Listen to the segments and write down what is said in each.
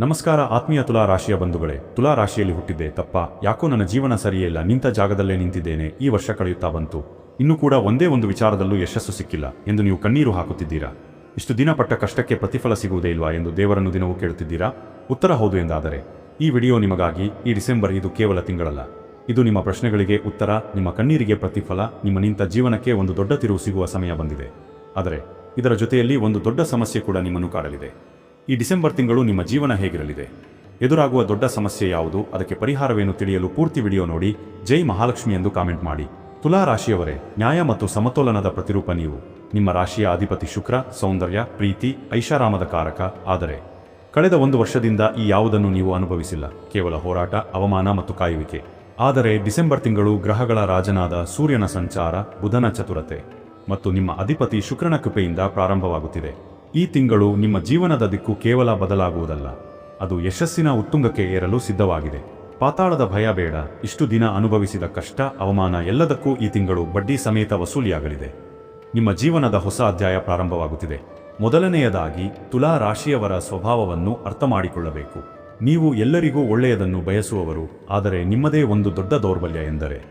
ನಮಸ್ಕಾರ ಆತ್ಮೀಯ ತುಲಾ ರಾಶಿಯ ಬಂಧುಗಳೇ, ತುಲಾ ರಾಶಿಯಲ್ಲಿ ಹುಟ್ಟಿದ್ದೆ ತಪ್ಪ. ಯಾಕೋ ನನ್ನ ಜೀವನ ಸರಿಯೇ ಇಲ್ಲ, ನಿಂತ ಜಾಗದಲ್ಲೇ ನಿಂತಿದ್ದೇನೆ, ಈ ವರ್ಷ ಕಳೆಯುತ್ತಾ ಬಂತು. ಇನ್ನೂ ಕೂಡ ಒಂದೇ ಒಂದು ವಿಚಾರದಲ್ಲೂ ಯಶಸ್ಸು ಸಿಕ್ಕಿಲ್ಲ ಎಂದು ನೀವು ಕಣ್ಣೀರು ಹಾಕುತ್ತಿದ್ದೀರಾ? ಇಷ್ಟು ದಿನ ಪಟ್ಟ ಕಷ್ಟಕ್ಕೆ ಪ್ರತಿಫಲ ಸಿಗುವುದೇ ಇಲ್ವಾ ಎಂದು ದೇವರನ್ನು ದಿನವೂ ಕೇಳುತ್ತಿದ್ದೀರಾ? ಉತ್ತರ ಹೌದು ಎಂದಾದರೆ, ಈ ವಿಡಿಯೋ ನಿಮಗಾಗಿ ಈ ಡಿಸೆಂಬರ್ ಇದು ಕೇವಲ ತಿಂಗಳಲ್ಲ. ಇದು ನಿಮ್ಮ ಪ್ರಶ್ನೆಗಳಿಗೆ ಉತ್ತರ, ನಿಮ್ಮ ಕಣ್ಣೀರಿಗೆ ಪ್ರತಿಫಲ, ನಿಮ್ಮ ನಿಂತ ಜೀವನಕ್ಕೆ ಒಂದು ದೊಡ್ಡ ತಿರುವು ಸಿಗುವ ಸಮಯ ಬಂದಿದೆ. ಆದರೆ, ಇದರ ಜೊತೆಯಲ್ಲಿ ಒಂದು ದೊಡ್ಡ ಸಮಸ್ಯೆ ಕೂಡ ನಿಮ್ಮನ್ನು ಕಾಡಲಿದೆ. ಈ ಡಿಸೆಂಬರ್ ತಿಂಗಳು ನಿಮ್ಮ ಜೀವನ ಹೇಗಿರಲಿದೆ? ಎದುರಾಗುವ ದೊಡ್ಡ ಸಮಸ್ಯೆ ಯಾವುದು? ಅದಕ್ಕೆ ಪರಿಹಾರವೇನು ತಿಳಿಯಲು ಪೂರ್ತಿ ವಿಡಿಯೋ ನೋಡಿ, ಜೈ ಮಹಾಲಕ್ಷ್ಮಿ ಎಂದು ಕಾಮೆಂಟ್ ಮಾಡಿ. ತುಲಾ ರಾಶಿಯವರೇ, ನ್ಯಾಯ ಮತ್ತು ಸಮತೋಲನದ ಪ್ರತಿರೂಪ ನೀವು. ನಿಮ್ಮ ರಾಶಿಯ ಅಧಿಪತಿ ಶುಕ್ರ, ಸೌಂದರ್ಯ, ಪ್ರೀತಿ, ಐಷಾರಾಮದ ಕಾರಕ. ಆದರೆ, ಕಳೆದ ಒಂದು ವರ್ಷದಿಂದ ಈ ಯಾವುದನ್ನು ನೀವು ಅನುಭವಿಸಿಲ್ಲ. ಕೇವಲ ಹೋರಾಟ, ಅವಮಾನ ಮತ್ತು ಕಾಯುವಿಕೆ. ಆದರೆ, ಡಿಸೆಂಬರ್ ತಿಂಗಳು ಗ್ರಹಗಳ ರಾಜನಾದ ಸೂರ್ಯನ ಸಂಚಾರ, ಬುಧನ ಚತುರತೆ. ಮತ್ತು ನಿಮ್ಮ ಅಧಿಪತಿ ಶುಕ್ರನ ಕೃಪೆಯಿಂದ ಪ್ರಾರಂಭವಾಗುತ್ತಿದೆ. ಈ ತಿಂಗಳು ನಿಮ್ಮ ಜೀವನದ ದಿಕ್ಕು ಕೇವಲ ಬದಲಾಗುವುದಲ್ಲ. ಅದು ಯಶಸ್ಸಿನ ಉತ್ತುಂಗಕ್ಕೆ ಏರಲು ಸಿದ್ಧವಾಗಿದೆ. ಪಾತಾಳದ ಭಯ ಬೇಡ. ಇಷ್ಟು ದಿನ ಅನುಭವಿಸಿದ ಕಷ್ಟ, ಅವಮಾನ ಎಲ್ಲದಕ್ಕೂ ಈ ತಿಂಗಳು ಬಡ್ಡಿ ಸಮೇತ ವಸೂಲಿಯಾಗಲಿದೆ. ನಿಮ್ಮ ಜೀವನದ ಹೊಸ ಅಧ್ಯಾಯ ಪ್ರಾರಂಭವಾಗುತ್ತಿದೆ. ಮೊದಲನೆಯದಾಗಿ, ತುಲಾ ರಾಶಿಯವರ ಸ್ವಭಾವವನ್ನು ಅರ್ಥ ಮಾಡಿಕೊಳ್ಳಬೇಕು ನೀವು ಎಲ್ಲರಿಗೂ ಒಳ್ಳೆಯದನ್ನು ಬಯಸುವವರು, ಆದರೆ ನಿಮ್ಮದೇ ಒಂದು ದೊಡ್ಡ ದೌರ್ಬಲ್ಯ ಎಂದರೆ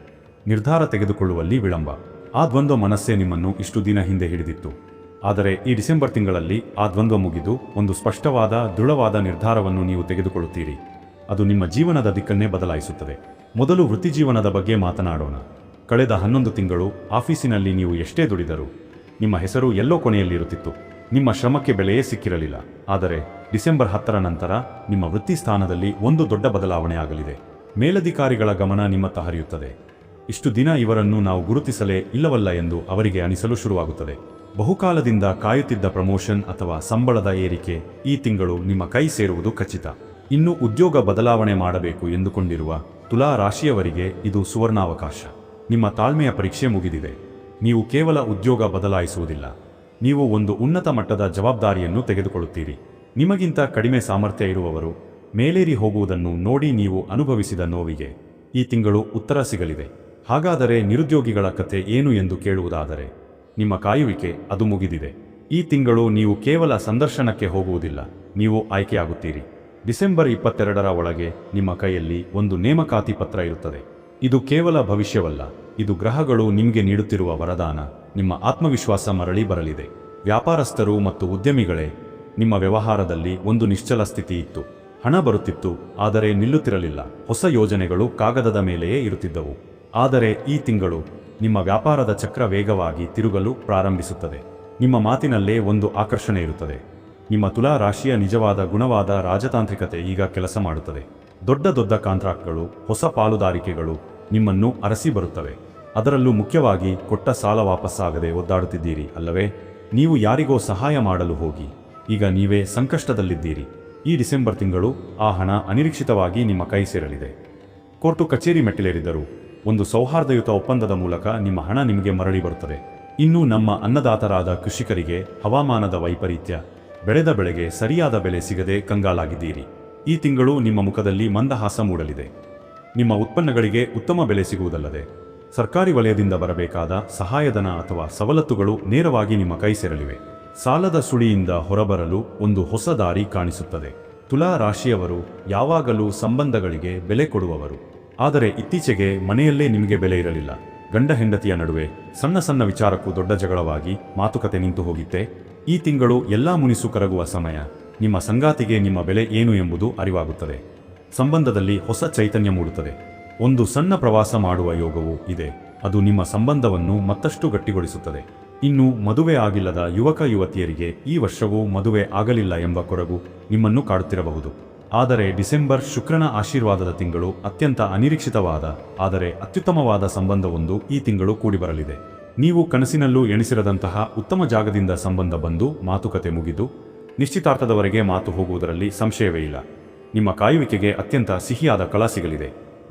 ನಿರ್ಧಾರ ತೆಗೆದುಕೊಳ್ಳುವಲ್ಲಿ ವಿಳಂಬ. ಆ ದ್ವಂದ್ವ ಮನಸ್ಸೇ ನಿಮ್ಮನ್ನು ಇಷ್ಟು ದಿನ ಹಿಂದೆ ಹಿಡಿದಿತ್ತು. ಆದರೆ ಈ ಡಿಸೆಂಬರ್ ತಿಂಗಳಲ್ಲಿ ಆ ದ್ವಂದ್ವ ಮುಗಿದು ಒಂದು ಸ್ಪಷ್ಟವಾದ, ದೃಢವಾದ ನಿರ್ಧಾರವನ್ನು ನೀವು ತೆಗೆದುಕೊಳ್ಳುತ್ತೀರಿ. ಅದು ನಿಮ್ಮ ಜೀವನದ ದಿಕ್ಕನ್ನೇ ಬದಲಾಯಿಸುತ್ತದೆ. ಮೊದಲು ವೃತ್ತಿಜೀವನದ ಬಗ್ಗೆ ಮಾತನಾಡೋಣ. ಕಳೆದ ಹನ್ನೊಂದು ತಿಂಗಳು ಆಫೀಸಿನಲ್ಲಿ ನೀವು ಎಷ್ಟೇ ದುಡಿದರೂ, ನಿಮ್ಮ ಹೆಸರು ಎಲ್ಲೋ ಕೊನೆಯಲ್ಲಿರುತ್ತಿತ್ತು. ನಿಮ್ಮ ಶ್ರಮಕ್ಕೆ ಬೆಲೆಯೇ ಸಿಕ್ಕಿರಲಿಲ್ಲ. ಆದರೆ ಡಿಸೆಂಬರ್ ಹತ್ತರ ನಂತರ ನಿಮ್ಮ ವೃತ್ತಿ ಸ್ಥಾನದಲ್ಲಿ ಒಂದು ದೊಡ್ಡ ಬದಲಾವಣೆ ಆಗಲಿದೆ. ಮೇಲಧಿಕಾರಿಗಳ ಗಮನ ನಿಮ್ಮತ್ತ ಹರಿಯುತ್ತದೆ. ಇಷ್ಟು ದಿನ ಇವರನ್ನು ನಾವು ಗುರುತಿಸಲೇ ಇಲ್ಲವಲ್ಲ ಎಂದು ಅವರಿಗೆ ಅನಿಸಲು ಶುರುವಾಗುತ್ತದೆ. ಬಹುಕಾಲದಿಂದ ಕಾಯುತ್ತಿದ್ದ ಪ್ರಮೋಷನ್ ಅಥವಾ ಸಂಬಳದ ಏರಿಕೆ ಈ ತಿಂಗಳು ನಿಮ್ಮ ಕೈ ಸೇರುವುದು ಖಚಿತ. ಇನ್ನು ಉದ್ಯೋಗ ಬದಲಾವಣೆ ಮಾಡಬೇಕು ಎಂದುಕೊಂಡಿರುವ ತುಲಾ ರಾಶಿಯವರಿಗೆ ಇದು ಸುವರ್ಣಾವಕಾಶ. ನಿಮ್ಮ ತಾಳ್ಮೆಯ ಪರೀಕ್ಷೆ ಮುಗಿದಿದೆ. ನೀವು ಕೇವಲ ಉದ್ಯೋಗ ಬದಲಾಯಿಸುವುದಿಲ್ಲ. ನೀವು ಒಂದು ಉನ್ನತ ಮಟ್ಟದ ಜವಾಬ್ದಾರಿಯನ್ನು ತೆಗೆದುಕೊಳ್ಳುತ್ತೀರಿ. ನಿಮಗಿಂತ ಕಡಿಮೆ ಸಾಮರ್ಥ್ಯ ಇರುವವರು ಮೇಲೇರಿ ಹೋಗುವುದನ್ನು ನೋಡಿ ನೀವು ಅನುಭವಿಸಿದ ನೋವಿಗೆ ಈ ತಿಂಗಳು ಉತ್ತರ ಸಿಗಲಿದೆ. ಹಾಗಾದರೆ ನಿರುದ್ಯೋಗಿಗಳ ಕತೆ ಏನು ಎಂದು ಕೇಳುವುದಾದರೆ, ನಿಮ್ಮ ಕಾಯುವಿಕೆ ಅದು ಮುಗಿದಿದೆ. ಈ ತಿಂಗಳು ನೀವು ಕೇವಲ ಸಂದರ್ಶನಕ್ಕೆ ಹೋಗುವುದಿಲ್ಲ, ನೀವು ಆಯ್ಕೆಯಾಗುತ್ತೀರಿ. ಡಿಸೆಂಬರ್ ಇಪ್ಪತ್ತೆರಡರ ಒಳಗೆ ನಿಮ್ಮ ಕೈಯಲ್ಲಿ ಒಂದು ನೇಮಕಾತಿ ಪತ್ರ ಇರುತ್ತದೆ. ಇದು ಕೇವಲ ಭವಿಷ್ಯವಲ್ಲ, ಇದು ಗ್ರಹಗಳು ನಿಮಗೆ ನೀಡುತ್ತಿರುವ ವರದಾನ, ನಿಮ್ಮ ಆತ್ಮವಿಶ್ವಾಸ ಮರಳಿ ಬರಲಿದೆ. ವ್ಯಾಪಾರಸ್ಥರು ಮತ್ತು ಉದ್ಯಮಿಗಳೇ, ನಿಮ್ಮ ವ್ಯವಹಾರದಲ್ಲಿ ಒಂದು ನಿಶ್ಚಲ ಸ್ಥಿತಿ ಇತ್ತು. ಹಣ ಬರುತ್ತಿತ್ತು, ಆದರೆ ನಿಲ್ಲುತ್ತಿರಲಿಲ್ಲ. ಹೊಸ ಯೋಜನೆಗಳು ಕಾಗದದ ಮೇಲೆಯೇ ಇರುತ್ತಿದ್ದವು. ಆದರೆ ಈ ತಿಂಗಳು ನಿಮ್ಮ ವ್ಯಾಪಾರದ ಚಕ್ರ ವೇಗವಾಗಿ ತಿರುಗಲು ಪ್ರಾರಂಭಿಸುತ್ತದೆ. ನಿಮ್ಮ ಮಾತಿನಲ್ಲೇ ಒಂದು ಆಕರ್ಷಣೆ ಇರುತ್ತದೆ. ನಿಮ್ಮ ತುಲಾ ರಾಶಿಯ ನಿಜವಾದ ಗುಣವಾದ ರಾಜತಾಂತ್ರಿಕತೆ ಈಗ ಕೆಲಸ ಮಾಡುತ್ತದೆ. ದೊಡ್ಡ ದೊಡ್ಡ ಕಾಂಟ್ರಾಕ್ಟ್ಗಳು, ಹೊಸ ಪಾಲುದಾರಿಕೆಗಳು ನಿಮ್ಮನ್ನು ಅರಸಿ ಬರುತ್ತವೆ. ಅದರಲ್ಲೂ ಮುಖ್ಯವಾಗಿ ಕೊಟ್ಟ ಸಾಲ ವಾಪಸ್ಸಾಗದೆ ಒದ್ದಾಡುತ್ತಿದ್ದೀರಿ, ಅಲ್ಲವೇ? ನೀವು ಯಾರಿಗೋ ಸಹಾಯ ಮಾಡಲು ಹೋಗಿ. ಈಗ ನೀವೇ ಸಂಕಷ್ಟದಲ್ಲಿದ್ದೀರಿ. ಈ ಡಿಸೆಂಬರ್ ತಿಂಗಳು ಆ ಹಣ ಅನಿರೀಕ್ಷಿತವಾಗಿ ನಿಮ್ಮ ಕೈ ಸೇರಲಿದೆ. ಕೋರ್ಟು ಕಚೇರಿ ಮೆಟ್ಟಿಲೇರಿದ್ದರು ಒಂದು ಸೌಹಾರ್ದಯುತ ಒಪ್ಪಂದದ ಮೂಲಕ ನಿಮ್ಮ ಹಣ ನಿಮಗೆ ಮರಳಿ ಬರುತ್ತದೆ. ಇನ್ನು ನಮ್ಮ ಅನ್ನದಾತರಾದ ಕೃಷಿಕರಿಗೆ ಹವಾಮಾನದ ವೈಪರೀತ್ಯ, ಬೆಳೆದ ಬೆಳೆಗೆ ಸರಿಯಾದ ಬೆಲೆ ಸಿಗದೆ ಕಂಗಾಲಾಗಿದ್ದೀರಿ. ಈ ತಿಂಗಳು ನಿಮ್ಮ ಮುಖದಲ್ಲಿ ಮಂದಹಾಸ ಮೂಡಲಿದೆ. ನಿಮ್ಮ ಉತ್ಪನ್ನಗಳಿಗೆ ಉತ್ತಮ ಬೆಲೆ ಸಿಗುವುದಲ್ಲದೆ, ಸರ್ಕಾರಿ ವಲಯದಿಂದ ಬರಬೇಕಾದ ಸಹಾಯಧನ ಅಥವಾ ಸವಲತ್ತುಗಳು ನೇರವಾಗಿ ನಿಮ್ಮ ಕೈ ಸೇರಲಿವೆ. ಸಾಲದ ಸುಳಿಯಿಂದ ಹೊರಬರಲು ಒಂದು ಹೊಸ ದಾರಿ ಕಾಣಿಸುತ್ತದೆ. ತುಲಾ ರಾಶಿಯವರು ಯಾವಾಗಲೂ ಸಂಬಂಧಗಳಿಗೆ ಬೆಲೆ ಕೊಡುವವರು. ಆದರೆ ಇತ್ತೀಚೆಗೆ ಮನೆಯಲ್ಲೇ ನಿಮಗೆ ಬೆಲೆ ಇರಲಿಲ್ಲ. ಗಂಡ ಹೆಂಡತಿಯ ನಡುವೆ ಸಣ್ಣ ಸಣ್ಣ ವಿಚಾರಕ್ಕೂ ದೊಡ್ಡ ಜಗಳವಾಗಿ ಮಾತುಕತೆ ನಿಂತು ಹೋಗಿತ್ತೆ. ಈ ತಿಂಗಳು ಎಲ್ಲಾ ಮುನಿಸು ಕರಗುವ ಸಮಯ. ನಿಮ್ಮ ಸಂಗಾತಿಗೆ ನಿಮ್ಮ ಬೆಲೆ ಏನು ಎಂಬುದು ಅರಿವಾಗುತ್ತದೆ. ಸಂಬಂಧದಲ್ಲಿ ಹೊಸ ಚೈತನ್ಯ ಮೂಡುತ್ತದೆ. ಒಂದು ಸಣ್ಣ ಪ್ರವಾಸ ಮಾಡುವ ಯೋಗವೂ ಇದೆ. ಅದು ನಿಮ್ಮ ಸಂಬಂಧವನ್ನು ಮತ್ತಷ್ಟು ಗಟ್ಟಿಗೊಳಿಸುತ್ತದೆ. ಇನ್ನು ಮದುವೆ ಆಗಿಲ್ಲದ ಯುವಕ ಯುವತಿಯರಿಗೆ ಈ ವರ್ಷವೂ ಮದುವೆ ಆಗಲಿಲ್ಲ ಎಂಬ ಕೊರಗು ನಿಮ್ಮನ್ನು ಕಾಡುತ್ತಿರಬಹುದು. ಆದರೆ ಡಿಸೆಂಬರ್ ಶುಕ್ರನ ಆಶೀರ್ವಾದದ ತಿಂಗಳು ಅತ್ಯಂತ ಅನಿರೀಕ್ಷಿತವಾದ, ಆದರೆ ಅತ್ಯುತ್ತಮವಾದ ಸಂಬಂಧವೊಂದು ಈ ತಿಂಗಳು ಕೂಡಿಬರಲಿದೆ. ನೀವು ಕನಸಿನಲ್ಲೂ ಎಣಿಸಿರದಂತಹ ಉತ್ತಮ ಜಾಗದಿಂದ ಸಂಬಂಧ ಬಂದು ಮಾತುಕತೆ ಮುಗಿದು, ನಿಶ್ಚಿತಾರ್ಥದವರೆಗೆ ಮಾತು ಹೋಗುವುದರಲ್ಲಿ ಸಂಶಯವೇ ಇಲ್ಲ. ನಿಮ್ಮ ಕಾಯುವಿಕೆಗೆ ಅತ್ಯಂತ ಸಿಹಿಯಾದ ಕಳ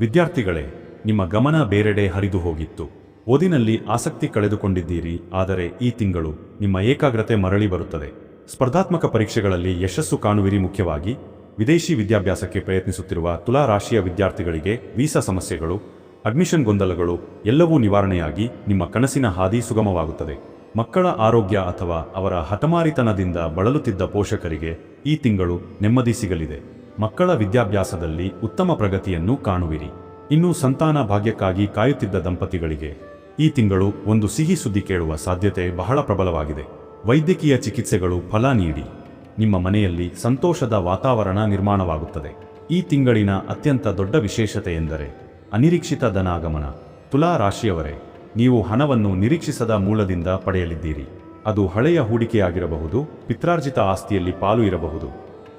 ವಿದ್ಯಾರ್ಥಿಗಳೇ, ನಿಮ್ಮ ಗಮನ ಬೇರೆಡೆ ಹರಿದು ಹೋಗಿತ್ತು. ಓದಿನಲ್ಲಿ ಆಸಕ್ತಿ ಕಳೆದುಕೊಂಡಿದ್ದೀರಿ, ಆದರೆ ಈ ತಿಂಗಳು ನಿಮ್ಮ ಏಕಾಗ್ರತೆ ಮರಳಿ ಬರುತ್ತದೆ. ಸ್ಪರ್ಧಾತ್ಮಕ ಪರೀಕ್ಷೆಗಳಲ್ಲಿ ಯಶಸ್ಸು ಕಾಣುವಿರಿ ಮುಖ್ಯವಾಗಿ. ವಿದೇಶಿ ವಿದ್ಯಾಭ್ಯಾಸಕ್ಕೆ ಪ್ರಯತ್ನಿಸುತ್ತಿರುವ ತುಲಾ ರಾಶಿಯ ವಿದ್ಯಾರ್ಥಿಗಳಿಗೆ ವೀಸಾ ಸಮಸ್ಯೆಗಳು, ಅಡ್ಮಿಷನ್ ಗೊಂದಲಗಳು ಎಲ್ಲವೂ ನಿವಾರಣೆಯಾಗಿ ನಿಮ್ಮ ಕನಸಿನ ಹಾದಿ ಸುಗಮವಾಗುತ್ತದೆ. ಮಕ್ಕಳ ಆರೋಗ್ಯ ಅಥವಾ ಅವರ ಹಠಮಾರಿತನದಿಂದ ಬಳಲುತ್ತಿದ್ದ ಪೋಷಕರಿಗೆ ಈ ತಿಂಗಳು ನೆಮ್ಮದಿ ಸಿಗಲಿದೆ. ಮಕ್ಕಳ ವಿದ್ಯಾಭ್ಯಾಸದಲ್ಲಿ ಉತ್ತಮ ಪ್ರಗತಿಯನ್ನು ಕಾಣುವಿರಿ. ಇನ್ನು ಸಂತಾನ ಭಾಗ್ಯಕ್ಕಾಗಿ ಕಾಯುತ್ತಿದ್ದ ದಂಪತಿಗಳಿಗೆ ಈ ತಿಂಗಳು ಒಂದು ಸಿಹಿ ಸುದ್ದಿ ಕೇಳುವ ಸಾಧ್ಯತೆ ಬಹಳ ಪ್ರಬಲವಾಗಿದೆ. ವೈದ್ಯಕೀಯ ಚಿಕಿತ್ಸೆಗಳು ಫಲ ನೀಡಿ. ನಿಮ್ಮ ಮನೆಯಲ್ಲಿ ಸಂತೋಷದ ವಾತಾವರಣ ನಿರ್ಮಾಣವಾಗುತ್ತದೆ. ಈ ತಿಂಗಳಿನ ಅತ್ಯಂತ ದೊಡ್ಡ ವಿಶೇಷತೆ ಎಂದರೆ ಅನಿರೀಕ್ಷಿತ ಧನಾಗಮನ, ತುಲಾ ರಾಶಿಯವರೇ, ನೀವು ಹಣವನ್ನು ನಿರೀಕ್ಷಿಸದ ಮೂಲದಿಂದ ಪಡೆಯಲಿದ್ದೀರಿ. ಅದು ಹಳೆಯ ಹೂಡಿಕೆಯಾಗಿರಬಹುದು, ಪಿತ್ರಾರ್ಜಿತ ಆಸ್ತಿಯಲ್ಲಿ ಪಾಲು ಇರಬಹುದು,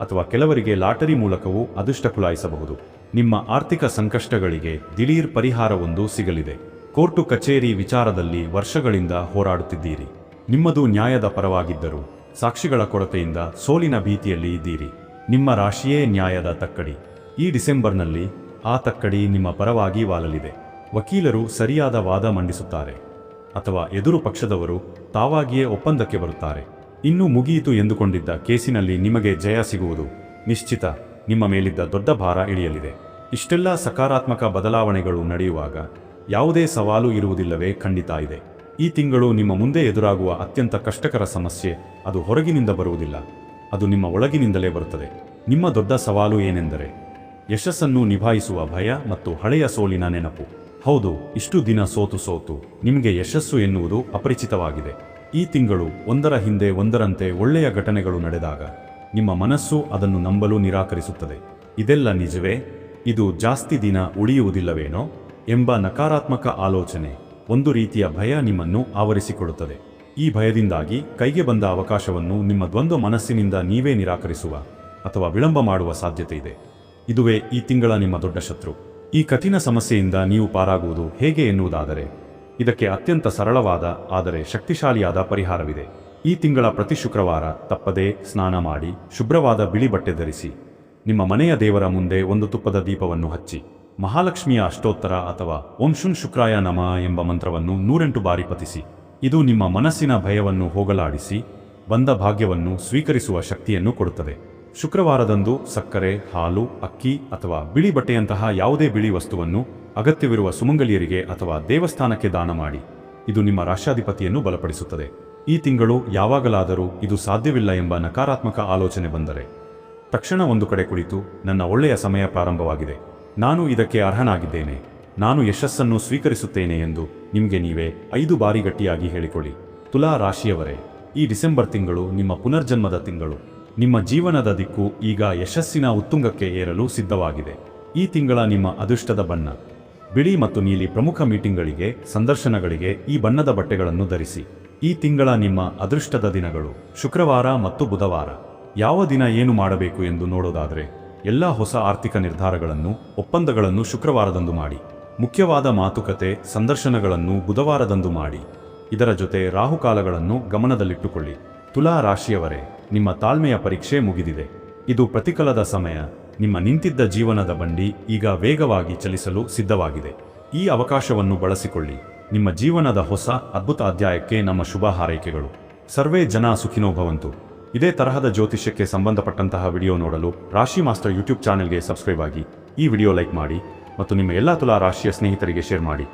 ಅಥವಾ ಕೆಲವರಿಗೆ ಲಾಟರಿ ಮೂಲಕವೂ ಅದೃಷ್ಟ ಕುಲಾಯಿಸಬಹುದು. ನಿಮ್ಮ ಆರ್ಥಿಕ ಸಂಕಷ್ಟಗಳಿಗೆ ದಿಢೀರ್ ಪರಿಹಾರವೊಂದು ಸಿಗಲಿದೆ. ಕೋರ್ಟು ಕಚೇರಿ ವಿಚಾರದಲ್ಲಿ ವರ್ಷಗಳಿಂದ ಹೋರಾಡುತ್ತಿದ್ದೀರಿ. ನಿಮ್ಮದು ನ್ಯಾಯದ ಪರವಾಗಿದ್ದರೂ ಸಾಕ್ಷಿಗಳ ಕೊರತೆಯಿಂದ ಸೋಲಿನ ಭೀತಿಯಲ್ಲಿ ಇದ್ದೀರಿ. ನಿಮ್ಮ ರಾಶಿಯೇ ನ್ಯಾಯದ ತಕ್ಕಡಿ. ಈ ಡಿಸೆಂಬರ್ನಲ್ಲಿ ಆ ತಕ್ಕಡಿ ನಿಮ್ಮ ಪರವಾಗಿ ವಾಲಲಿದೆ. ವಕೀಲರು ಸರಿಯಾದ ವಾದ ಮಂಡಿಸುತ್ತಾರೆ. ಅಥವಾ ಎದುರು ಪಕ್ಷದವರು ತಾವಾಗಿಯೇ ಒಪ್ಪಂದಕ್ಕೆ ಬರುತ್ತಾರೆ. ಇನ್ನೂ ಮುಗಿಯಿತು ಎಂದುಕೊಂಡಿದ್ದ ಕೇಸಿನಲ್ಲಿ ನಿಮಗೆ ಜಯ ಸಿಗುವುದು. ನಿಶ್ಚಿತ, ನಿಮ್ಮ ಮೇಲಿದ್ದ ದೊಡ್ಡ ಭಾರ ಇಳಿಯಲಿದೆ. ಇಷ್ಟೆಲ್ಲ ಸಕಾರಾತ್ಮಕ ಬದಲಾವಣೆಗಳು ನಡೆಯುವಾಗ ಯಾವುದೇ ಸವಾಲು ಇರುವುದಿಲ್ಲವೇ ಖಂಡಿತ ಇದೆ. ಈ ತಿಂಗಳು ನಿಮ್ಮ ಮುಂದೆ ಎದುರಾಗುವ ಅತ್ಯಂತ ಕಷ್ಟಕರ ಸಮಸ್ಯೆ ಅದು ಹೊರಗಿನಿಂದ ಬರುವುದಿಲ್ಲ. ಅದು ನಿಮ್ಮ ಒಳಗಿನಿಂದಲೇ ಬರುತ್ತದೆ. ನಿಮ್ಮ ದೊಡ್ಡ ಸವಾಲು ಏನೆಂದರೆ, ಯಶಸ್ಸನ್ನು ನಿಭಾಯಿಸುವ ಭಯ ಮತ್ತು ಹಳೆಯ ಸೋಲಿನ ನೆನಪು. ಹೌದು, ಇಷ್ಟು ದಿನ ಸೋತು ಸೋತು ನಿಮಗೆ ಯಶಸ್ಸು ಎನ್ನುವುದು ಅಪರಿಚಿತವಾಗಿದೆ. ಈ ತಿಂಗಳು ಒಂದರ ಹಿಂದೆ ಒಂದರಂತೆ ಒಳ್ಳೆಯ ಘಟನೆಗಳು ನಡೆದಾಗ ನಿಮ್ಮ ಮನಸ್ಸು ಅದನ್ನು ನಂಬಲು ನಿರಾಕರಿಸುತ್ತದೆ. ಇದೆಲ್ಲ ನಿಜವೇ? ಇದು ಜಾಸ್ತಿ ದಿನ ಉಳಿಯುವುದಿಲ್ಲವೇನೋ? ಎಂಬ ನಕಾರಾತ್ಮಕ ಆಲೋಚನೆ. ಒಂದು ರೀತಿಯ ಭಯ ನಿಮ್ಮನ್ನು ಆವರಿಸಿಕೊಳ್ಳುತ್ತದೆ. ಈ ಭಯದಿಂದಾಗಿ ಕೈಗೆ ಬಂದ ಅವಕಾಶವನ್ನು ನಿಮ್ಮ ದ್ವಂದ್ವ ಮನಸ್ಸಿನಿಂದ ನೀವೇ ನಿರಾಕರಿಸುವ ಅಥವಾ ವಿಳಂಬ ಮಾಡುವ ಸಾಧ್ಯತೆ ಇದೆ ಇದುವೇ ಈ ತಿಂಗಳ ನಿಮ್ಮ ದೊಡ್ಡ ಶತ್ರು. ಈ ಕಠಿಣ ಸಮಸ್ಯೆಯಿಂದ ನೀವು ಪಾರಾಗುವುದು ಹೇಗೆ ಎನ್ನುವುದಾದರೆ, ಇದಕ್ಕೆ ಅತ್ಯಂತ ಸರಳವಾದ, ಆದರೆ ಶಕ್ತಿಶಾಲಿಯಾದ ಪರಿಹಾರವಿದೆ. ಈ ತಿಂಗಳ ಪ್ರತಿ ಶುಕ್ರವಾರ ತಪ್ಪದೇ ಸ್ನಾನ ಮಾಡಿ, ಶುಭ್ರವಾದ ಬಿಳಿ ಬಟ್ಟೆ ಧರಿಸಿ, ನಿಮ್ಮ ಮನೆಯ ದೇವರ ಮುಂದೆ ಒಂದು ತುಪ್ಪದ ದೀಪವನ್ನು ಹಚ್ಚಿ. ಮಹಾಲಕ್ಷ್ಮಿಯ ಅಷ್ಟೋತ್ತರ ಅಥವಾ ಓಂ ಶುನ್ ಶುಕ್ರಾಯ ನಮ ಎಂಬ ಮಂತ್ರವನ್ನು ನೂರೆಂಟು ಬಾರಿ ಪತಿಸಿ ಇದು ನಿಮ್ಮ ಮನಸ್ಸಿನ ಭಯವನ್ನು ಹೋಗಲಾಡಿಸಿ, ಬಂದ ಭಾಗ್ಯವನ್ನು ಸ್ವೀಕರಿಸುವ ಶಕ್ತಿಯನ್ನು ಕೊಡುತ್ತದೆ. ಶುಕ್ರವಾರದಂದು ಸಕ್ಕರೆ, ಹಾಲು, ಅಕ್ಕಿ ಅಥವಾ ಬಿಳಿ ಬಟ್ಟೆಯಂತಹ ಯಾವುದೇ ಬಿಳಿ ವಸ್ತುವನ್ನು ಅಗತ್ಯವಿರುವ ಸುಮಂಗಲಿಯರಿಗೆ ಅಥವಾ ದೇವಸ್ಥಾನಕ್ಕೆ ದಾನ ಮಾಡಿ. ಇದು ನಿಮ್ಮ ರಾಷ್ಟ್ರಾಧಿಪತಿಯನ್ನು ಬಲಪಡಿಸುತ್ತದೆ. ಈ ತಿಂಗಳು ಯಾವಾಗಲಾದರೂ ಇದು ಸಾಧ್ಯವಿಲ್ಲ ಎಂಬ ನಕಾರಾತ್ಮಕ ಆಲೋಚನೆ ಬಂದರೆ. ತಕ್ಷಣ ಒಂದು ಕಡೆ ಕುಳಿತು ನನ್ನ ಒಳ್ಳೆಯ ಸಮಯ ಪ್ರಾರಂಭವಾಗಿದೆ. ನಾನು ಇದಕ್ಕೆ ಅರ್ಹನಾಗಿದ್ದೇನೆ. ನಾನು ಯಶಸ್ಸನ್ನು ಸ್ವೀಕರಿಸುತ್ತೇನೆ ಎಂದು ನಿಮಗೆ ನೀವೇ ಐದು ಬಾರಿ ಗಟ್ಟಿಯಾಗಿ ಹೇಳಿಕೊಳ್ಳಿ. ತುಲಾ ರಾಶಿಯವರೇ, ಈ ಡಿಸೆಂಬರ್ ತಿಂಗಳು ನಿಮ್ಮ ಪುನರ್ಜನ್ಮದ ತಿಂಗಳು. ನಿಮ್ಮ ಜೀವನದ ದಿಕ್ಕು ಈಗ ಯಶಸ್ಸಿನ ಉತ್ತುಂಗಕ್ಕೆ ಏರಲು ಸಿದ್ಧವಾಗಿದೆ. ಈ ತಿಂಗಳ ನಿಮ್ಮ ಅದೃಷ್ಟದ ಬಣ್ಣ. ಬಿಳಿ ಮತ್ತು ನೀಲಿ ಪ್ರಮುಖ ಮೀಟಿಂಗ್ಗಳಿಗೆ, ಸಂದರ್ಶನಗಳಿಗೆ ಈ ಬಣ್ಣದ ಬಟ್ಟೆಗಳನ್ನು ಧರಿಸಿ. ಈ ತಿಂಗಳ ನಿಮ್ಮ ಅದೃಷ್ಟದ ದಿನಗಳು. ಶುಕ್ರವಾರ ಮತ್ತು ಬುಧವಾರ. ಯಾವ ದಿನ ಏನು ಮಾಡಬೇಕು ಎಂದು ನೋಡೋದಾದರೆ ಎಲ್ಲ ಹೊಸ ಆರ್ಥಿಕ ನಿರ್ಧಾರಗಳನ್ನು, ಒಪ್ಪಂದಗಳನ್ನು ಶುಕ್ರವಾರದಂದು ಮಾಡಿ. ಮುಖ್ಯವಾದ ಮಾತುಕತೆ, ಸಂದರ್ಶನಗಳನ್ನು ಬುಧವಾರದಂದು ಮಾಡಿ. ಇದರ ಜೊತೆ ರಾಹುಕಾಲಗಳನ್ನು ಗಮನದಲ್ಲಿಟ್ಟುಕೊಳ್ಳಿ. ತುಲಾ ರಾಶಿಯವರೇ, ನಿಮ್ಮ ತಾಳ್ಮೆಯ ಪರೀಕ್ಷೆ ಮುಗಿದಿದೆ. ಇದು ಪ್ರತಿಕಲದ ಸಮಯ. ನಿಮ್ಮ ನಿಂತಿದ್ದ ಜೀವನದ ಬಂಡಿ ಈಗ ವೇಗವಾಗಿ ಚಲಿಸಲು ಸಿದ್ಧವಾಗಿದೆ. ಈ ಅವಕಾಶವನ್ನು ಬಳಸಿಕೊಳ್ಳಿ. ನಿಮ್ಮ ಜೀವನದ ಹೊಸ, ಅದ್ಭುತ ಅಧ್ಯಾಯಕ್ಕೆ ನಮ್ಮ ಶುಭ ಹಾರೈಕೆಗಳು. ಸರ್ವೇ ಜನ ಸುಖಿನೋ ಭವಂತು ಇದೇ ತರಹದ ಜ್ಯೋತಿಷ್ಯಕ್ಕೆ ಸಂಬಂಧಪಟ್ಟಂತಹ ವಿಡಿಯೋ ನೋಡಲು ರಾಶಿ ಮಾಸ್ಟರ್ ಯೂಟ್ಯೂಬ್ ಚಾನೆಲ್ಗೆ ಸಬ್ಸ್ಕ್ರೈಬ್ ಆಗಿ ಈ ವಿಡಿಯೋ ಲೈಕ್ ಮಾಡಿ ಮತ್ತು ನಿಮ್ಮ ಎಲ್ಲ ತುಲಾ ರಾಶಿಯ ಸ್ನೇಹಿತರಿಗೆ ಶೇರ್ ಮಾಡಿ.